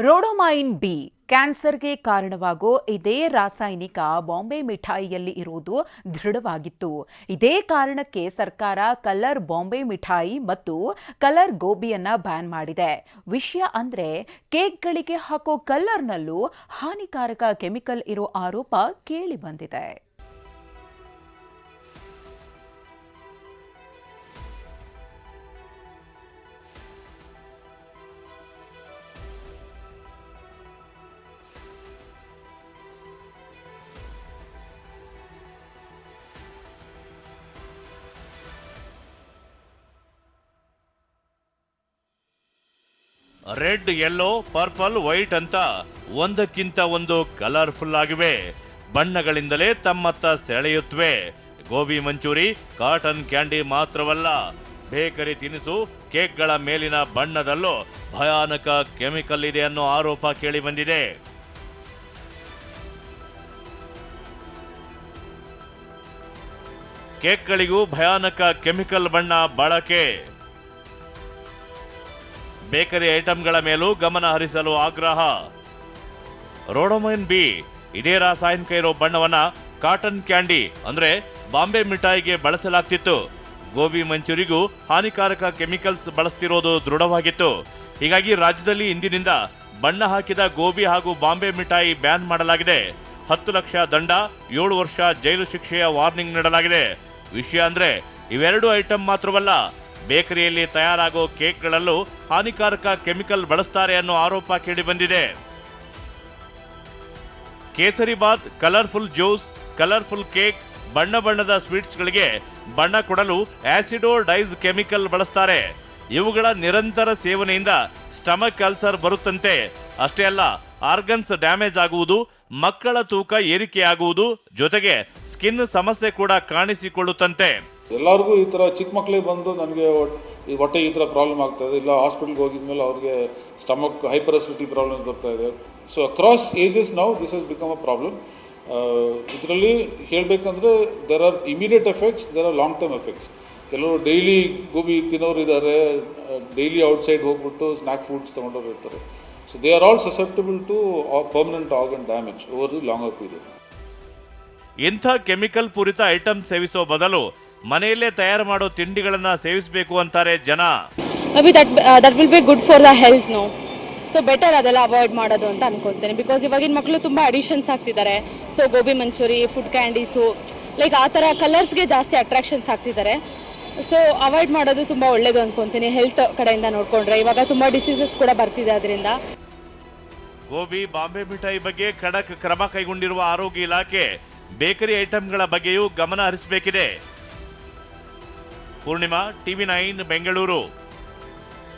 ರೋಡೋಮೈನ್ B ಕ್ಯಾನ್ಸರ್ಗೆ ಕಾರಣವಾಗೋ ಇದೇ ರಾಸಾಯನಿಕ ಬಾಂಬೆ ಮಿಠಾಯಿಯಲ್ಲಿ ಇರುವುದು ದೃಢವಾಗಿತ್ತು. ಇದೇ ಕಾರಣಕ್ಕೆ ಸರ್ಕಾರ ಕಲರ್ ಬಾಂಬೆ ಮಿಠಾಯಿ ಮತ್ತು ಕಲರ್ ಗೋಬಿಯನ್ನ ಬ್ಯಾನ್ ಮಾಡಿದೆ. ವಿಷಯ ಅಂದ್ರೆ ಕೇಕ್ಗಳಿಗೆ ಹಾಕೋ ಕಲರ್ನಲ್ಲೂ ಹಾನಿಕಾರಕ ಕೆಮಿಕಲ್ ಇರೋ ಆರೋಪ ಕೇಳಿ ಬಂದಿದೆ. ರೆಡ್ ಯೆಲ್ಲೋ ಪರ್ಪಲ್ ವೈಟ್ ಅಂತ ಒಂದಕ್ಕಿಂತ ಒಂದು ಕಲರ್ಫುಲ್ ಆಗಿವೆ. ಬಣ್ಣಗಳಿಂದಲೇ ತಮ್ಮತ್ತ ಸೆಳೆಯುತ್ತವೆ. ಗೋಬಿ ಮಂಚೂರಿ ಕಾಟನ್ ಕ್ಯಾಂಡಿ ಮಾತ್ರವಲ್ಲ. ಬೇಕರಿ ತಿನಿಸು, ಕೇಕ್ಗಳ ಮೇಲಿನ ಬಣ್ಣದಲ್ಲೂ ಭಯಾನಕ ಕೆಮಿಕಲ್ ಇದೆ ಅನ್ನೋ ಆರೋಪ ಕೇಳಿ ಬಂದಿದೆ ಕೇಕ್ಗಳಿಗೂ ಭಯಾನಕ ಕೆಮಿಕಲ್ ಬಣ್ಣ ಬಳಕೆ. ಬೇಕರಿ ಐಟಂಗಳ ಮೇಲೂ ಗಮನ ಹರಿಸಲು ಆಗ್ರಹ. ರೋಡೋಮೈನ್ ಬಿ, ಇದೇ ರಾಸಾಯನಿಕ ಇರೋ ಬಣ್ಣವನ್ನ ಕಾಟನ್ ಕ್ಯಾಂಡಿ, ಅಂದ್ರೆ ಬಾಂಬೆ ಮಿಠಾಯಿಗೆ ಬಳಸಲಾಗ್ತಿತ್ತು. ಗೋಬಿ ಮಂಚೂರಿಗೂ ಹಾನಿಕಾರಕ ಕೆಮಿಕಲ್ಸ್ ಬಳಸ್ತಿರೋದು ದೃಢವಾಗಿತ್ತು. ಹೀಗಾಗಿ ರಾಜ್ಯದಲ್ಲಿ ಇಂದಿನಿಂದ ಬಣ್ಣ ಹಾಕಿದ ಗೋಬಿ ಹಾಗೂ ಬಾಂಬೆ ಮಿಠಾಯಿ ಬ್ಯಾನ್ ಮಾಡಲಾಗಿದೆ. ಹತ್ತು ಲಕ್ಷ ದಂಡ, ಏಳು ವರ್ಷ ಜೈಲು ಶಿಕ್ಷೆಯ ವಾರ್ನಿಂಗ್ ನೀಡಲಾಗಿದೆ. ವಿಷಯ ಅಂದ್ರೆ ಇವೆರಡು ಐಟಂ ಮಾತ್ರವಲ್ಲ ಬೇಕರಿಯಲ್ಲಿ ತಯಾರಾಗೋ ಕೇಕ್ಗಳಲ್ಲೂ ಹಾನಿಕಾರಕ ಕೆಮಿಕಲ್ ಬಳಸ್ತಾರೆ ಅನ್ನೋ ಆರೋಪ ಕೇಳಿಬಂದಿದೆ. Kesari bath colourful juice, colourful cake, ಬಣ್ಣ ಬಣ್ಣದ ಸ್ವೀಟ್ಸ್ಗಳಿಗೆ ಬಣ್ಣ ಕೊಡಲು ಆಸಿಡೋ ಡೈಸ್ ಕೆಮಿಕಲ್ ಬಳಸ್ತಾರೆ. ಇವುಗಳ ನಿರಂತರ ಸೇವನೆಯಿಂದ ಸ್ಟಮಕ್ ಅಲ್ಸರ್ ಬರುತ್ತಂತೆ. ಅಷ್ಟೇ ಅಲ್ಲ, ಆರ್ಗನ್ಸ್ ಡ್ಯಾಮೇಜ್ ಆಗುವುದು, ಮಕ್ಕಳ ತೂಕ ಏರಿಕೆಯಾಗುವುದು ಜೊತೆಗೆ ಸ್ಕಿನ್ ಸಮಸ್ಯೆ ಕೂಡ ಕಾಣಿಸಿಕೊಳ್ಳುತ್ತಂತೆ. ಎಲ್ಲರಿಗೂ ಈ ಥರ ಚಿಕ್ಕ ಮಕ್ಕಳಿಗೆ ಬಂದು ನನಗೆ ಈ ಹೊಟ್ಟೆ ಈ ಥರ ಪ್ರಾಬ್ಲಮ್ ಆಗ್ತಾಯಿದೆ ಇಲ್ಲ ಹಾಸ್ಪಿಟ್ಲ್ಗೆ ಹೋಗಿದ್ಮೇಲೆ ಅವ್ರಿಗೆ ಸ್ಟಮಕ್ ಹೈಪರ್ ಅಸಿಡಿಟಿ ಪ್ರಾಬ್ಲಮ್ಸ್ ಬರ್ತಾ ಇದೆ. ಸೊ ಅಕ್ರಾಸ್ ಏಜಸ್ ನಾವು this has become a problem ಇದರಲ್ಲಿ ಹೇಳಬೇಕಂದ್ರೆ there are immediate effects there are long term effects ಕೆಲವರು ಡೈಲಿ ಗೋಬಿ ತಿನ್ನೋರು ಇದ್ದಾರೆ ಡೈಲಿ ಔಟ್ಸೈಡ್ ಹೋಗ್ಬಿಟ್ಟು ಸ್ನ್ಯಾಕ್ ಫುಡ್ಸ್ ತೊಗೊಂಡವ್ರು ಇರ್ತಾರೆ. So they are all susceptible to permanent organ damage over the longer period ಇಂಥ chemical ಪೂರಿತ ಐಟಮ್ ಸೇವಿಸೋ ಬದಲು ಮನೆಯಲ್ಲೇ ತಯಾರು ಮಾಡೋ ತಿಂಡಿಗಳನ್ನ ಸೇವಿಸಬೇಕು ಅಂತಾರೆ ಜನ. That that will be good for the health no so better ಅದೆಲ್ಲ ಅವಾಯ್ಡ್ ಮಾಡೋದು ಅಂತ ಅನ್ಕೊಂತೇನೆ ಬಿಕಾಸ್ ಇವಾಗಿನ ಮಕ್ಕಳು ತುಂಬ ಅಡಿಷನ್ಸ್ ಆಗ್ತಿದ್ದಾರೆ. So gobi manchurian food candies like ಆ ಥರ ಕಲರ್ಸ್ಗೆ ಜಾಸ್ತಿ ಅಟ್ರಾಕ್ಷನ್ಸ್ ಆಗ್ತಿದ್ದಾರೆ. ಸೊ ಅವಾಯ್ಡ್ ಮಾಡೋದು ತುಂಬ ಒಳ್ಳೇದು ಅನ್ಕೊಂತೀನಿ ಹೆಲ್ತ್ ಕಡೆಯಿಂದ ನೋಡಿಕೊಂಡ್ರೆ. ಇವಾಗ ತುಂಬ ಡಿಸೀಸಸ್ ಕೂಡ ಬರ್ತಿದೆ ಅದರಿಂದ. ಗೋಬಿ ಬಾಂಬೆ ಮಿಠಾಯಿ ಬಗ್ಗೆ ಖಡಕ್ ಕ್ರಮ ಕೈಗೊಂಡಿರುವ ಆರೋಗ್ಯ ಇಲಾಖೆ ಬೇಕರಿ ಐಟಂಗಳ ಬಗ್ಗೆಯೂ ಗಮನ ಹರಿಸಬೇಕಿದೆ. Poornima TV nine Bengaluru.